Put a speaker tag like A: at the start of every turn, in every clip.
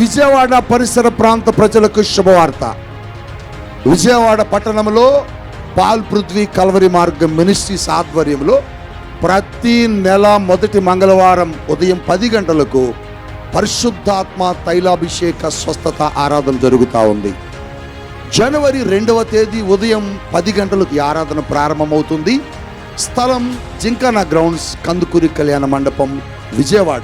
A: విజయవాడ పరిసర ప్రాంత ప్రజలకు శుభవార్త. విజయవాడ పట్టణంలో పాల్ పృథ్వీ కల్వరి మార్గం మినిస్ట్రీస్ ఆధ్వర్యంలో ప్రతి నెల మొదటి మంగళవారం ఉదయం పది గంటలకు పరిశుద్ధాత్మ తైలాభిషేక స్వస్థత ఆరాధన జరుగుతూ ఉంది. జనవరి రెండవ తేదీ ఉదయం పది గంటలకు ఆరాధన ప్రారంభమవుతుంది. స్థలం జింకానా గ్రౌండ్స్ కందుకూరి కళ్యాణ మండపం విజయవాడ.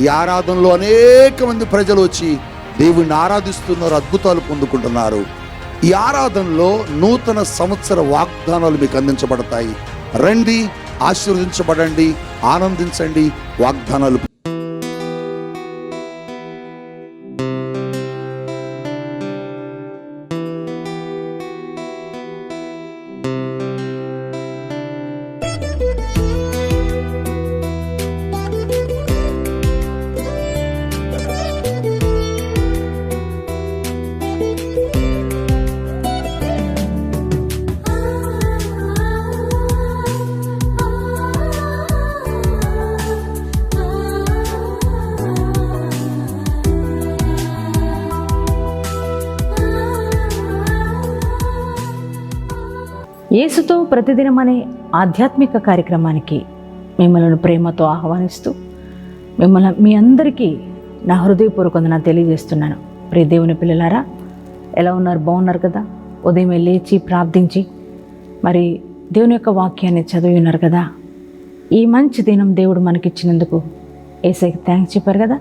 A: ఈ ఆరాధనలో అనేక మంది ప్రజలు వచ్చి దేవుణ్ణి ఆరాధిస్తున్నారు అద్భుతాలు పొందుకుంటున్నారు. ఈ ఆరాధనలో నూతన సంవత్సర వాగ్దానాలు మీకు అందించబడతాయి. రండి ఆశీర్వదించబడండి ఆనందించండి వాగ్దానాలు.
B: యేసుతో ప్రతిదినం అనే ఆధ్యాత్మిక కార్యక్రమానికి మిమ్మల్ని ప్రేమతో ఆహ్వానిస్తూ మిమ్మల్ని మీ అందరికీ నా హృదయపూర్వకంగా తెలియజేస్తున్నాను. ప్రియ దేవుని పిల్లలారా ఎలా ఉన్నారు? బాగున్నారు కదా? ఉదయం లేచి ప్రార్థించి మరి దేవుని యొక్క వాక్యాన్ని చదివి ఉన్నారు కదా? ఈ మంచి దినం దేవుడు మనకిచ్చినందుకు ఏసైకి థ్యాంక్స్ చెప్పారు కదా?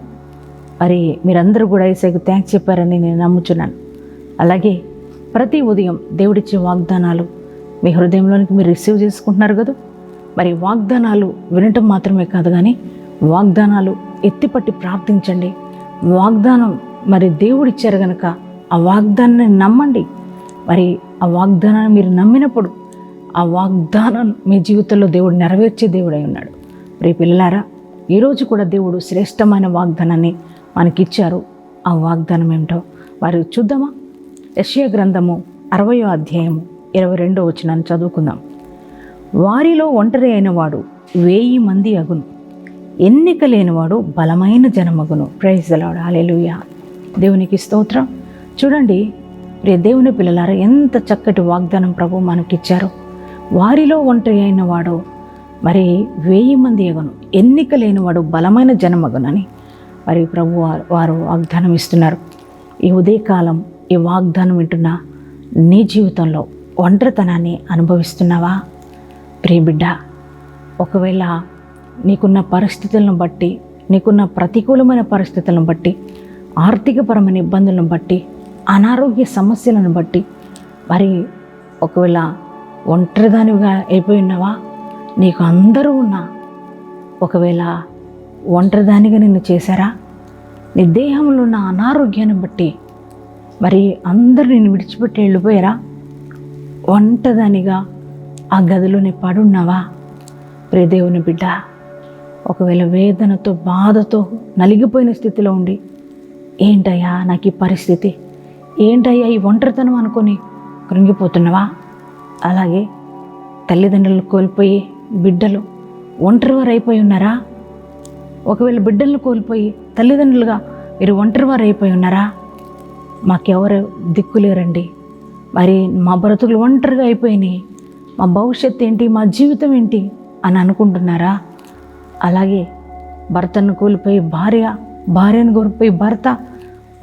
B: మరి మీరందరూ కూడా ఏసైకి థ్యాంక్స్ చెప్పారని నేను నమ్ముచున్నాను. అలాగే ప్రతి ఉదయం దేవుడిచ్చే వాగ్దానాలు మీ హృదయంలోనికి మీరు రిసీవ్ చేసుకుంటున్నారు కదా? మరి వాగ్దానాలు వినటం మాత్రమే కాదు కానీ వాగ్దానాలు ఎత్తిపట్టి ప్రార్థించండి. వాగ్దానం మరి దేవుడిచ్చారు కనుక ఆ వాగ్దానాన్ని నమ్మండి. మరి ఆ వాగ్దానాన్ని మీరు నమ్మినప్పుడు ఆ వాగ్దానం మీ జీవితంలో దేవుడు నెరవేర్చే దేవుడై ఉన్నాడు. రేపు పిల్లలారా ఈరోజు కూడా దేవుడు శ్రేష్టమైన వాగ్దానాన్ని మనకిచ్చారు. ఆ వాగ్దానం ఏమిటో వారు చూద్దామా? యశ్య గ్రంథము అరవయో అధ్యాయము. ఇరవై రెండో వచ్చినాన్ని చదువుకుందాం. వారిలో ఒంటరి అయినవాడు వేయి మంది అగును. ఎన్నిక లేనివాడు బలమైన జనమగును. ప్రైజ్ అలాడు అలెలుయ దేవునికి స్తోత్రం. చూడండి రే దేవుని పిల్లలారా ఎంత చక్కటి వాగ్దానం ప్రభు మనకిచ్చారు. వారిలో ఒంటరి అయినవాడు మరి వేయి మంది ఎగను ఎన్నిక లేనివాడు బలమైన జనమగునని మరి ప్రభు వారు- వారు వాగ్దానం ఇస్తున్నారు. ఈ ఉదయకాలం ఈ వాగ్దానం వింటున్న నీ జీవితంలో ఒంటరితనాన్ని అనుభవిస్తున్నావా? ప్రియబిడ్డ ఒకవేళ నీకున్న పరిస్థితులను బట్టి నీకున్న ప్రతికూలమైన పరిస్థితులను బట్టి ఆర్థికపరమైన ఇబ్బందులను బట్టి అనారోగ్య సమస్యలను బట్టి మరి ఒకవేళ ఒంటరిదానిగా అయిపోయి ఉన్నావా? నీకు అందరూ ఉన్నా ఒకవేళ ఒంటరిదానిగా నిన్ను చేశారా? నీ దేహంలో ఉన్న అనారోగ్యాన్ని బట్టి మరి అందరూ నిన్ను విడిచిపెట్టి వెళ్ళిపోయారా? ఒంటదానిగా ఆ గదిలోనే పడున్నావా? ప్రియదేవుని బిడ్డ ఒకవేళ వేదనతో బాధతో నలిగిపోయిన స్థితిలో ఉండి ఏంటయ్యా నాకు ఈ పరిస్థితి? ఏంటయ్యా ఈ ఒంటరితనం? అనుకొని కృంగిపోతున్నావా? అలాగే తల్లిదండ్రులు కోల్పోయి బిడ్డలు ఒంటరివారు అయిపోయి ఉన్నారా? ఒకవేళ బిడ్డలను కోల్పోయి తల్లిదండ్రులుగా మీరు ఒంటరివారు అయిపోయి ఉన్నారా? మాకెవరు దిక్కులేరండి మరి మా బ్రతుకులు ఒంటరిగా అయిపోయినాయి. మా భవిష్యత్తు ఏంటి? మా జీవితం ఏంటి? అని అనుకుంటున్నారా? అలాగే భర్తను కోల్పోయి భార్య భార్యను కోల్పోయి భర్త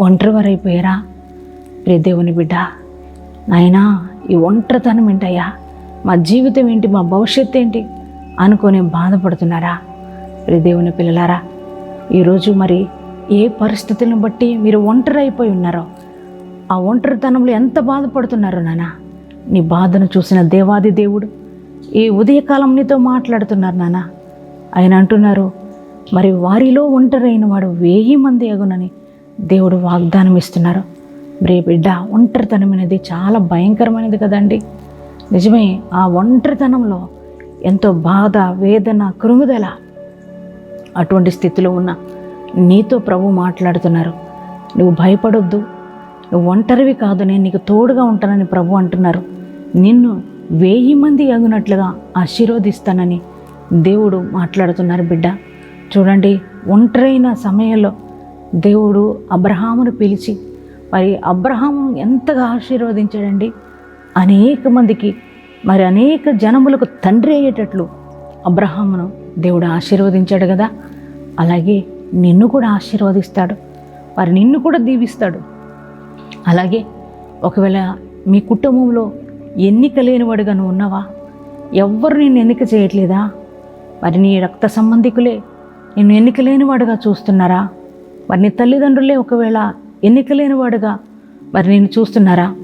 B: ఒంటరివారైపోయారా? అయిపోయారా ప్రియ దేవుని బిడ్డ నాయనా ఈ ఒంటరితనం ఏంటయ్యా? మా జీవితం ఏంటి? మా భవిష్యత్ ఏంటి? అనుకొని బాధపడుతున్నారా? ప్రియ దేవుని పిల్లలారా ఈరోజు మరి ఏ పరిస్థితులను బట్టి మీరు ఒంటరి అయిపోయి ఉన్నారో ఆ ఒంటరితనంలో ఎంత బాధపడుతున్నారో నాన్న నీ బాధను చూసిన దేవాది దేవుడు ఈ ఉదయకాలం నీతో మాట్లాడుతున్నారు నాన్న ఆయన అంటున్నారు మరి వారిలో ఒంటరైన వాడు వెయ్యి మంది అగునని దేవుడు వాగ్దానం ఇస్తున్నారు రే బిడ్డ ఒంటరితనం అనేది చాలా భయంకరమైనది కదండి. నిజమే ఆ ఒంటరితనంలో ఎంతో బాధ వేదన కృంగుదల అటువంటి స్థితిలో ఉన్న నీతో ప్రభు మాట్లాడుతున్నారు. నువ్వు భయపడొద్దు. నువ్వు ఒంటరివి కాదు నేను నీకు తోడుగా ఉంటానని ప్రభు అంటున్నారు. నిన్ను వెయ్యి మంది అగునట్లుగా ఆశీర్వదిస్తానని దేవుడు మాట్లాడుతున్నారు బిడ్డ. చూడండి ఒంటరైన సమయంలో దేవుడు అబ్రహామును పిలిచి మరి అబ్రహాము ఎంతగా ఆశీర్వదించాడండి? అనేక మందికి మరి అనేక జనములకు తండ్రి అయ్యేటట్లు అబ్రహామును దేవుడు ఆశీర్వదించాడు కదా? అలాగే నిన్ను కూడా ఆశీర్వదిస్తాడు. మరి నిన్ను కూడా దీవిస్తాడు. అలాగే ఒకవేళ మీ కుటుంబంలో ఎన్నిక లేనివాడుగా నువ్వు ఉన్నావా? ఎవ్వరు నిన్ను ఎన్నిక చేయట్లేదా? మరి నీ రక్త సంబంధికులే నిన్ను ఎన్నిక లేనివాడుగా చూస్తున్నారా? మరి నీ తల్లిదండ్రులే ఒకవేళ ఎన్నిక లేనివాడుగా మరి నేను చూస్తున్నారా?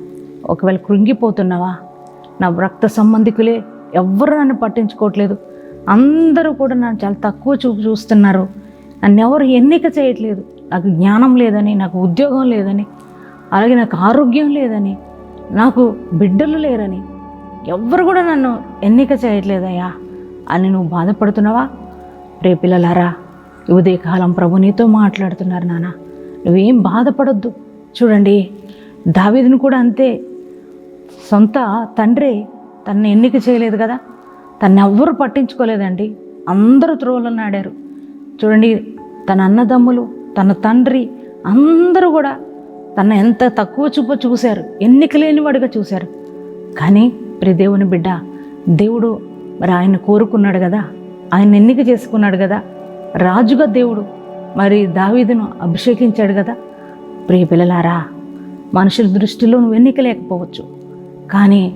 B: ఒకవేళ కృంగిపోతున్నావా? నా రక్త సంబంధికులే ఎవ్వరు నన్ను పట్టించుకోవట్లేదు. అందరూ కూడా నన్ను చాలా తక్కువ చూపు చూస్తున్నారు. నన్ను ఎవరు ఎన్నిక చేయట్లేదు. నాకు జ్ఞానం లేదని నాకు ఉద్యోగం లేదని అలాగే నాకు ఆరోగ్యం లేదని నాకు బిడ్డలు లేరని ఎవ్వరు కూడా నన్ను ఎన్నిక చేయట్లేదయ్యా అని నువ్వు బాధపడుతున్నావా? రే పిల్లలారా ఉదయకాలం ప్రభు నీతో మాట్లాడుతున్నారు నాన్న నువ్వేం బాధపడొద్దు. చూడండి దావీదును కూడా అంతే. సొంత తండ్రి తనని ఎన్నిక చేయలేదు కదా? తన్ని ఎవ్వరు పట్టించుకోలేదండి. అందరూ త్రోవలో ఆడారు చూడండి తన అన్నదమ్ములు తన తండ్రి అందరూ కూడా తన ఎంత తక్కువ చూపు చూశారు ఎన్నిక లేనివాడుగా చూశారు. కానీ ప్రి దేవుని బిడ్డ దేవుడు మరి ఆయన కోరుకున్నాడు కదా? ఆయన ఎన్నిక చేసుకున్నాడు కదా? రాజుగా దేవుడు మరి దావీదును అభిషేకించాడు కదా? ప్రియ పిల్లలారా మనుషుల దృష్టిలో నువ్వు ఎన్నిక లేకపోవచ్చు కానీ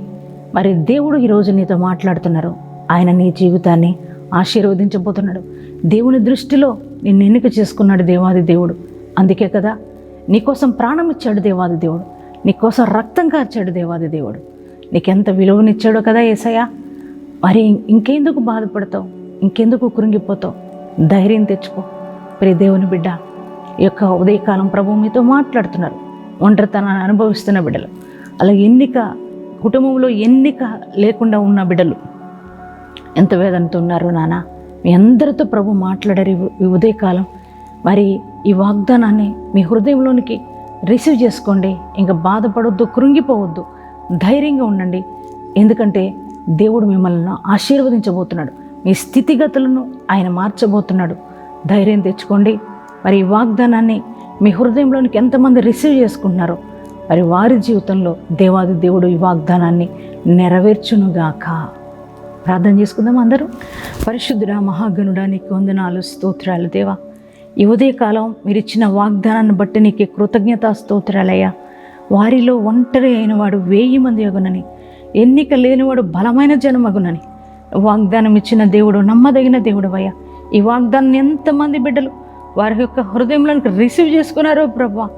B: మరి దేవుడు ఈరోజు నీతో మాట్లాడుతున్నారు. ఆయన నీ జీవితాన్ని ఆశీర్వదించబోతున్నాడు. దేవుని దృష్టిలో నిన్ను ఎన్నిక చేసుకున్నాడు దేవాది దేవుడు. అందుకే కదా నీకోసం ప్రాణం ఇచ్చాడు దేవాది దేవుడు. నీకోసం రక్తం కార్చాడు దేవాది దేవుడు. నీకెంత విలువనిచ్చాడో కదా ఏసయ్యా? మరి ఇంకెందుకు బాధపడతావు? ఇంకెందుకు కృంగిపోతావు ధైర్యం తెచ్చుకో. ప్రియ దేవుని బిడ్డ ఈ యొక్క ఉదయకాలం ప్రభు మీతో మాట్లాడుతున్నారు. ఒంటరితనాన్ని అనుభవిస్తున్న బిడ్డలు. అలా ఎన్నిక కుటుంబంలో ఎన్నిక లేకుండా ఉన్న బిడ్డలు. ఎంత వేదనతో ఉన్నారు నాన్న మీ అందరితో ప్రభు మాట్లాడారు ఈ ఉదయకాలం. మరి ఈ వాగ్దానాన్ని మీ హృదయంలోనికి రిసీవ్ చేసుకోండి. ఇంకా బాధపడొద్దు కృంగిపోవద్దు. ధైర్యంగా ఉండండి. ఎందుకంటే దేవుడు మిమ్మల్ని ఆశీర్వదించబోతున్నాడు. మీ స్థితిగతులను ఆయన మార్చబోతున్నాడు. ధైర్యం తెచ్చుకోండి. మరి ఈ వాగ్దానాన్ని మీ హృదయంలోనికి ఎంతమంది రిసీవ్ చేసుకుంటున్నారో మరి వారి జీవితంలో దేవాది దేవుడు ఈ వాగ్దానాన్ని నెరవేర్చునుగాక. ప్రార్థన చేసుకుందాం అందరూ. పరిశుద్ధుడా మహాగణుడా నీకు వందనాలు స్తోత్రాలు దేవా. ఈ ఉదయకాలం మీరు ఇచ్చిన వాగ్దానాన్ని బట్టి నీకు కృతజ్ఞత స్తోత్రాలయ్యా. వారిలో ఒంటరి అయిన వాడు వేయి మంది అగునని ఎన్నిక లేనివాడు బలమైన జనమగునని వాగ్దానం ఇచ్చిన దేవుడు నమ్మదగిన దేవుడు అయ్యా ఈ వాగ్దానాన్ని ఎంతమంది బిడ్డలు వారి యొక్క హృదయంలోనికి రిసీవ్ చేసుకున్నారో ప్రభా.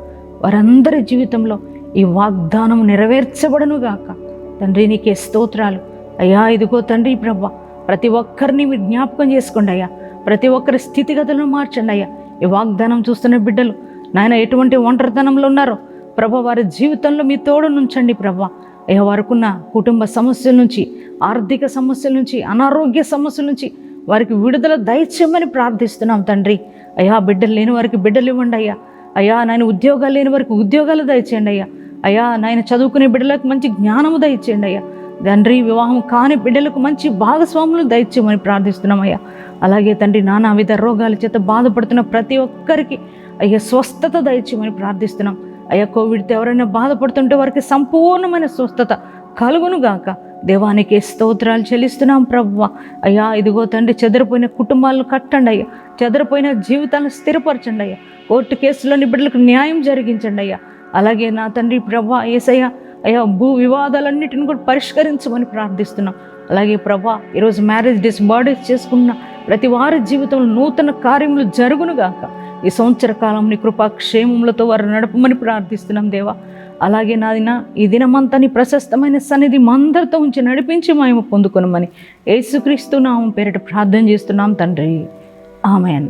B: వారందరి జీవితంలో ఈ వాగ్దానం నెరవేర్చబడను గాక. తండ్రి నీకే స్తోత్రాలు. అయ్యా ఇదిగో తండ్రి ప్రభా ప్రతి ఒక్కరిని మీరు జ్ఞాపకం చేసుకోండి అయ్యా. ప్రతి ఒక్కరి స్థితిగతులను మార్చండి అయ్యా. ఈ వాగ్దానం చూస్తున్న బిడ్డలు నాయన ఎటువంటి ఒంటరితనంలో ఉన్నారో ప్రభా వారి జీవితంలో మీ తోడు నుంచండి ప్రభా. అయ్యా వారికున్న కుటుంబ సమస్యల నుంచి ఆర్థిక సమస్యల నుంచి అనారోగ్య సమస్యల నుంచి వారికి విడుదల దయచేయమని ప్రార్థిస్తున్నాం తండ్రి. అయ్యా బిడ్డలు లేని వారికి బిడ్డలు ఇవ్వండి అయ్యా. అయ్యా నాయన ఉద్యోగాలు లేని వారికి ఉద్యోగాలు దయచేయండి అయ్యా. అయ్యా నాయన చదువుకునే బిడ్డలకు మంచి జ్ఞానము దయచేయండి అయ్యా. తండ్రి వివాహం కాని బిడ్డలకు మంచి భాగస్వాములు దయచేయమని ప్రార్థిస్తున్నామయ్యా అలాగే తండ్రి నానా విధ రోగాల చేత బాధపడుతున్న ప్రతి ఒక్కరికి అయ్యా స్వస్థత దయచేయమని ప్రార్థిస్తున్నాం. అయ్యా కోవిడ్తో ఎవరైనా బాధపడుతుంటే వారికి సంపూర్ణమైన స్వస్థత కలుగును గాక. దేవానికి స్తోత్రాలు చెల్లిస్తున్నాం ప్రవ్వ అయ్యా ఇదిగో తండ్రి చెదిరిపోయిన కుటుంబాలను కట్టండి అయ్యా. చెదిరిపోయిన జీవితాలను స్థిరపరచండి అయ్యా. కోర్టు కేసులోని బిడ్డలకు న్యాయం జరిగించండి అయ్యా. అలాగే నా తండ్రి ప్రవ్వ ఏసయ్య అయ్యా భూ వివాదాలన్నిటిని కూడా పరిష్కరించమని ప్రార్థిస్తున్నాం. అలాగే ప్రభా ఈరోజు మ్యారేజ్ డేస్ చేసుకున్న ప్రతి వారి జీవితంలో నూతన కార్యములు జరుగును గాక. ఈ సంవత్సర కాలం నీ కృపా క్షేమములతో వారు నడపమని ప్రార్థిస్తున్నాం దేవా. అలాగే నాదిన ఈ దినమంతా నీ ప్రశస్తమైన సన్నిధి మందరితో ఉంచి నడిపించి మేము పొందుకున్నామని యేసుక్రీస్తు నామం పేరిట ప్రార్థన చేస్తున్నాం తండ్రి. ఆమెన్.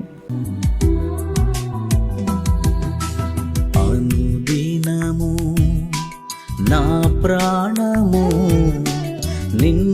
C: నా ప్రాణము నిన్ను